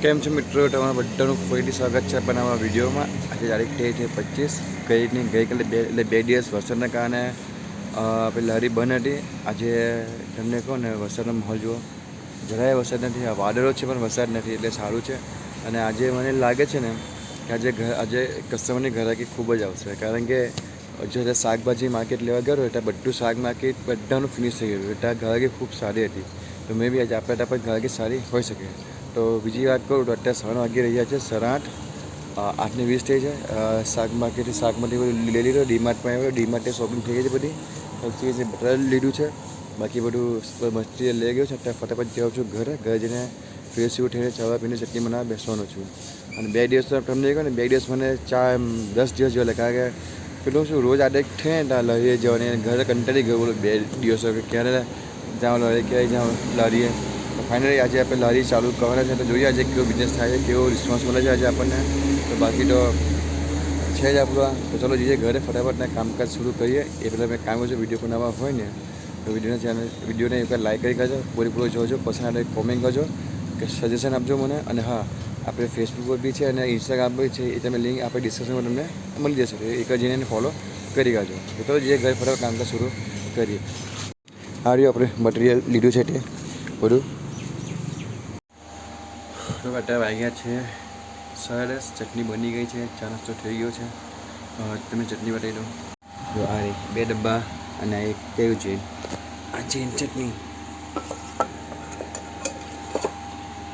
કેમ છે મિત્રો? તમારા બધાનું ફરીથી સ્વાગત છે પણ નવા વિડીયોમાં. આજે તારીખ થઈ છે પચીસ. ગઈની ગઈકાલે બે, એટલે બે દિવસ વરસાદના કારણે આપણી લારી બંધ હતી. આજે તમને કહો ને, વરસાદનો માહોલ જુઓ. જરાય વરસાદ નથી વાદળો છે પણ વરસાદ નથી, એટલે સારું છે. અને આજે મને લાગે છે ને કે આજે ઘર આજે કસ્ટમરની ઘરાકી ખૂબ જ આવશે. કારણ કે જ્યારે શાકભાજી માર્કેટ લેવા ગયો એટલે બધું શાક માર્કેટ બધાનું ફિનિશ થઈ ગયું એટલે ઘરાકી ખૂબ સારી હતી. તો મે બી આજે આપણે ત્યાં પણ ઘરાકી સારી હોઈ શકે. તો બીજી વાત કરું તો અત્યારે ત્રણ વાગી રહ્યા છે, સરાઠ. આઠ આઠને વીસ થઈ છે. શાક માર્કેટથી શાકમાંથી બધું લઈ લીધું. ડીમાર્ટમાં આવ્યો. ડીમાર્ટે શોપિંગ થઈ ગઈ છે બધી. પછી બટર લીધું છે, બાકી બધું મસ્તી લઈ ગયો છે. અત્યારે ફટાફટ જાઉં છું ઘરે. ઘરે જઈને ફ્રેશ થઈને ચા પીને ચટણી બનાવવા બેસવાનો છું. અને બે દિવસ તો તમને કહ્યું ને, બે દિવસ મને ચા દસ દિવસ જેવા કારણ કે પેલું શું, રોજ આડે છે ને ત્યાં લઈએ જવાની ઘરે કંટાળી ગયો બે દિવસો. કે ક્યારે જાઉં લારીએ ક્યારે જાઉં લારીએ તો ફાઇનલી આજે આપણે લારી ચાલુ કરવાના છે. તો જોઈએ આજે કેવો બિઝનેસ થાય છે, કેવો રિસ્પોન્સ મળે છે આજે આપણને. તો બાકી તો છે જ આપણું. તો ચલો જઈએ ઘરે ફટાફટના કામકાજ શરૂ કરીએ. એ પહેલાં મેં કામ કરજો વીડિયો બનાવવા હોય ને, તો વિડીયોના ચેનલ વિડીયોને એક લાઈક કરી કરજો, પૂરેપૂરો જોજો પસંદ આવે કોમેન્ટ કરજો, કે સજેશન આપજો મને. અને હા, આપણે ફેસબુક પર બી છે અને ઇન્સ્ટાગ્રામ પર છે, એ તમે લિંક આપણે ડિસ્ક્રિપ્શનમાં તમને મળી જશે. એક જ જઈને ફોલો કરી કાઢજો. તો ચલો જઈએ ઘરે ફટાફટ કામકાજ શરૂ કરીએ. આ રહ્યું આપણે મટીરિયલ લીધું છે તે. બધું. તો અત્યારે વાગ્યા છે. સરસ ચટણી બની ગઈ છે. ચા નાસ્તો થઈ ગયો છે. તમે ચટણી બતાવી દો જો આ રહી બે ડબ્બા અને એક કેવું ચેન આ ચેન ચટણી.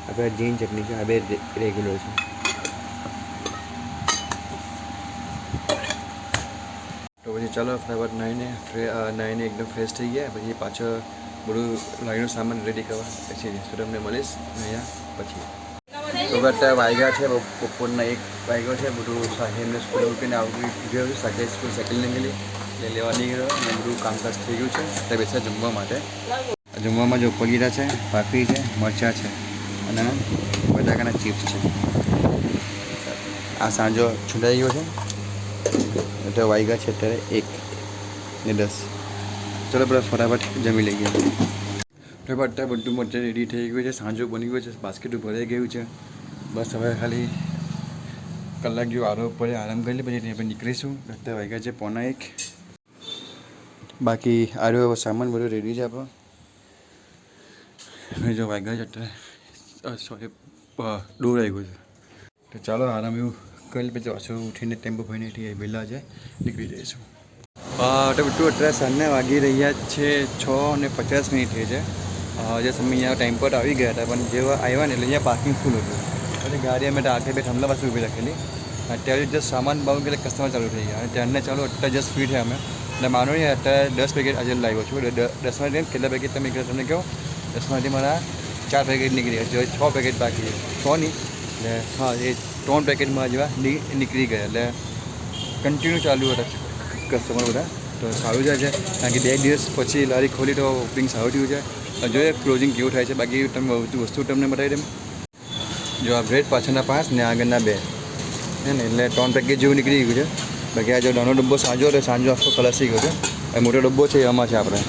આપણે જીન જૈન ચટણી છે, આ બે રેગ્યુલર છે. તો પછી ચાલો ફટાફટ નાહીને ફ્રે નાહીને એકદમ ફ્રેશ થઈ ગયા. પછી પાછળ બધું લાઈનો સામાન રેડી કરવા. પછી તો તમને મળીશ. અહીંયા પછી. તો અત્યારે વાગ્યા છે બપોરના એક વાગ્યો છે, બધું સાહેબને સ્કૂલ મૂકીને આવડી ગયો છે સાહેબ સ્કૂલ સાયકલ નીકળી એટલે લેવા નીકળ્યો અને બધું કામકાજ થઈ ગયું છે, તે બેસા જમવા માટે. જમવામાં જો પગીરા છે, ભાખરી છે, મરચાં છે, અને બટાકાના ચિપ્સ છે. આ સાંજો છૂટાઈ ગયો છે. એટલે વાગ્યા છે અત્યારે એક ને દસ. ચલો બધા ફટાફટ જમી લઈએ. તો અત્યારે બધું મટે રેડી થઈ ગયું છે, સાંજો બની ગયું છે બાસ્કેટ ભરાઈ ગયું છે. બસ હવે ખાલી કલાક જેવું આરો પડે, આરામ કરી લે, પછી ત્યાં નીકળીશું. અત્યારે વાગ્યા છે, પોણા એક. બાકી આરો સામાન બધો રેડી છે આપણો. હવે જો વાગ્યા છે અત્યારે સોરી દૂર આવી ગયું છે. તો ચાલો આરામ એવું કરી પછી પાછું ઉઠીને ટેમ્પો ભાઈને ઠીક વહેલા જાય, નીકળી જઈશું. તો બધું અત્યારે સાંજના વાગી રહ્યા છે, છ અને પચાસ મિનિટ થઈ છે. જે સમય અહીંયા ટાઈમ પર આવી ગયા હતા, પણ જેવા આવ્યા ને એટલે અહીંયા પાર્કિંગ ફૂલ હતું. એટલે ગાડી અમે આઠે બે થાંભલા પાસે ઊભી રાખેલી. અત્યારે જસ્ટ સામાન બાવું એટલે કસ્ટમર ચાલુ થઈ ગયા. અને ત્યારને ચાલુ, અત્યારે જસ્ટ ફ્રી થયા અમે. એટલે માનો નહીં, અત્યારે દસ પેકેટ આજે લાવ્યો છું. એટલે દ- દસમાંથી કેટલા પેકેટ તમે કહો તમને કહો? દસમાંથી મારા ચાર પેકેટ નીકળી ગયા. છે પેકેટ બાકી છે. નહીં. એટલે હા, એ ત્રણ પેકેટમાં જેવા નીકળી ગયા. એટલે કન્ટિન્યુ ચાલુ હતા કસ્ટમર બધા. તો સારું જાય છે. કારણ કે બે દિવસ પછી લારી ખોલી તો ઓપનિંગ સારું થયું છે. જોઈએ ક્લોઝિંગ કેવું થાય છે. બાકી તમે વસ્તુ તમને બતાવી દઉં. જો આ બ્રેડ પાછળના પાંચ ને આગળના બે. હે ને, એટલે ત્રણ પેકેજ જેવું નીકળી ગયું છે. બાકી આ જો નાનો ડબ્બો સાંજો એટલે સાંજો આખો ખલાસી ગયો છે. એ મોટો ડબ્બો છે, એમાં છે આપણે.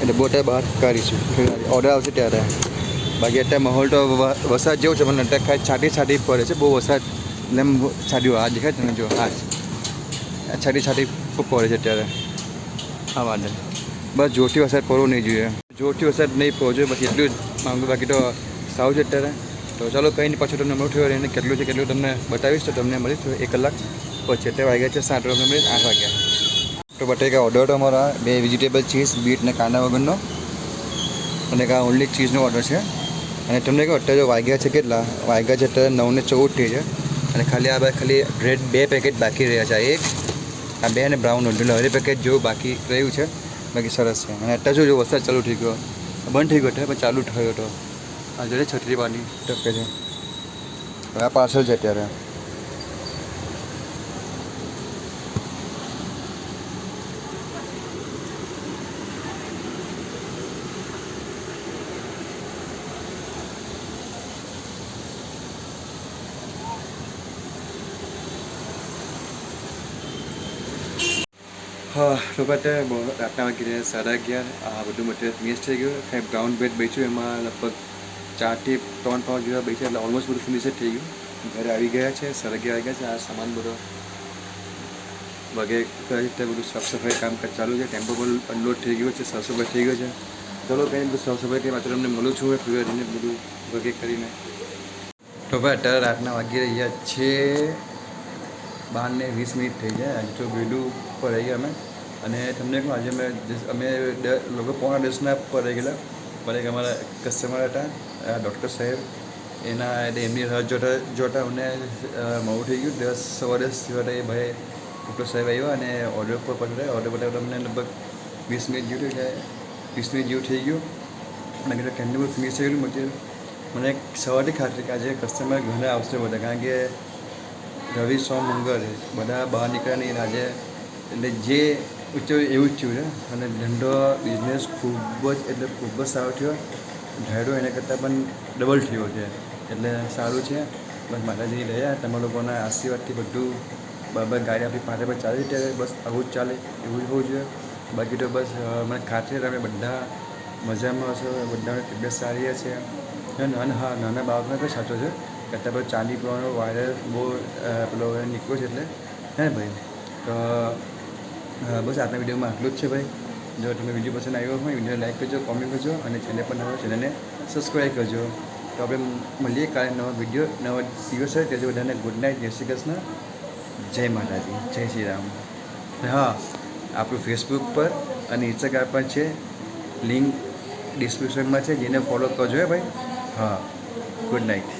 એ ડબ્બો અત્યારે બહાર કાઢીશું ઓર્ડર આવશે ત્યારે. બાકી અત્યારે માહોલ તો વરસાદ જેવો છે, પણ અત્યારે ખાલી છાટી છાટી પડે છે. બહુ વરસાદ એટલે એમ છાંટ્યું. આ દેખાય ને જો? આ છાટી છાટી પડે છે અત્યારે. આ વાદળ. બસ, જોરથી વરસાદ પડવો નહીં જોઈએ. જોરથી વરસાદ નહીં પડવો જોઈએ. બસ એટલું જ માંગુ બાકી તો સારું છે અત્યારે. તો ચાલો કંઈ નહીં પાછું તમને મળ્યું એને કેટલું છે કેટલું તમને બતાવીશ, તો તમને મળીશું એક કલાક પછી. અત્યારે વાગ્યા છે સાત તમને મળીશ આઠ વાગ્યા. તો બટેકા ઓર્ડર અમારા. બે વેજીટેબલ ચીઝ બીટ ને કાંદા વગરનો. અને આ ઓનલી ચીઝનો ઓર્ડર છે. અને તમને કહો, અત્યારે વાગ્યા છે કેટલા? વાગ્યા છે અત્યારે નવને ચૌદ થઈ છે. અને ખાલી આ ખાલી બ્રેડ બે પેકેટ બાકી રહ્યા છે. એક, આ બે અને બ્રાઉન એટલે હરે પેકેટ જેવું બાકી રહ્યું છે. બાકી સરસ છે. અને અત્યારે જો વરસાદ ચાલુ થઈ ગયો. બંધ થઈ ગયો હતો પણ ચાલુ થયો હતો આ જોડે છત્રી પાણી ટપકે છે. આ પાર્સલ છે અત્યારે. હા તો અત્યારે બહુ રાતના રહ્યા સાડા અગિયાર. આ બધું મટીરિયલ મિસ થઈ ગયું. કાંઈ બ્રાઉન બ્રેડ બેચ્યું એમાં લગભગ ચારથી ત્રણ પાંચ જેવા બેસે એટલે ઓલમોસ્ટ બધું ફિનિશ જ થઈ ગયું. ઘરે આવી ગયા છે, સરગે આવી ગયા છે, આ સામાન બધો વગેરે રીતે બધું સાફ સફાઈ કામ ચાલુ છે, ટેમ્પો પણ અનલોડ થઈ ગયો છે સાફ સફાઈ થઈ ગયો છે. ચલો કંઈ બધું સાફ સફાઈ કરી પાછળ તમને મળું છું ફ્રી રહીને બધું વગેરે કરીને. તો ભાઈ, અત્યારે રાતના વાગી રહ્યા છે બાર ને વીસ મિનિટ થઈ જાય આજે તો વહેલું પર રહી અમે. અને તમને કહું, આજે અમે અમે લોકો પોણા દસના પર રહી ગયેલા પર એક અમારા કસ્ટમર હતા. ડૉક્ટર સાહેબ, એના એટલે એમની રાહ જોતા જોતા અમને મોડું થઈ ગયું. દસ સવા દસ એ ભાઈ ડૉક્ટર સાહેબ આવ્યા અને ઓર્ડર પર પકડાય. ઓર્ડર પર અમને લગભગ વીસ મિનિટ જેવું એટલે વીસ મિનિટ જેવું થઈ ગયું. અને કીધું કેન્ડી બધું થઈ ગયું મને સવારથી ખાતરી કે આજે કસ્ટમર ઘણા આવશે બધા, કારણ કે રવિ, સોમ, મંગળ, બધા બહાર નીકળ્યા નહીં. આજે એટલે જે ઉચ્ચ એવું જ થયું છે. અને ધંધો બિઝનેસ ખૂબ જ, એટલે ખૂબ જ સારો થયો. ધાર્યો એના કરતાં પણ ડબલ થયો છે. એટલે સારું છે. બસ માતાજી રહ્યા તમારા લોકોના આશીર્વાદથી બધું બરાબર ગાડી આપણી પાસે પર ચાલી ત્યારે બસ આવું જ ચાલે, એવું જ હોવું જોઈએ. બાકી તો બસ મને ખાતરી તમે બધા મજામાં હશો બધાની તબિયત સારી હશે અને હા, નાના બાળકને પણ સાચો છે. કે અત્યારે ચાલી પીવાનો વાયરસ બહુ પેલો નીકળ્યો છે એટલે. હે ભાઈ, તો બસ આજના વિડીયોમાં આટલું જ છે ભાઈ. જો તમે વીડિયો પસંદ આવ્યો હોય વીડિયો લાઈક કરજો કોમેન્ટ કરજો અને ચેનલ પર નવો ચેનલને સબસ્ક્રાઈબ કરજો. તો આપણે મળીએ કાલે નવો વીડિયો, નવો દિવસ હોય ત્યારે બધાને ગુડ નાઇટ જય શ્રી કૃષ્ણ, જય માતાજી, જય શ્રી રામ. હા, આપણું ફેસબુક પર અને ઇન્સ્ટાગ્રામ પર છે લિંક ડિસ્ક્રિપ્શનમાં છે, જેને ફોલો કરજો હે ભાઈ. હા ગુડ નાઇટ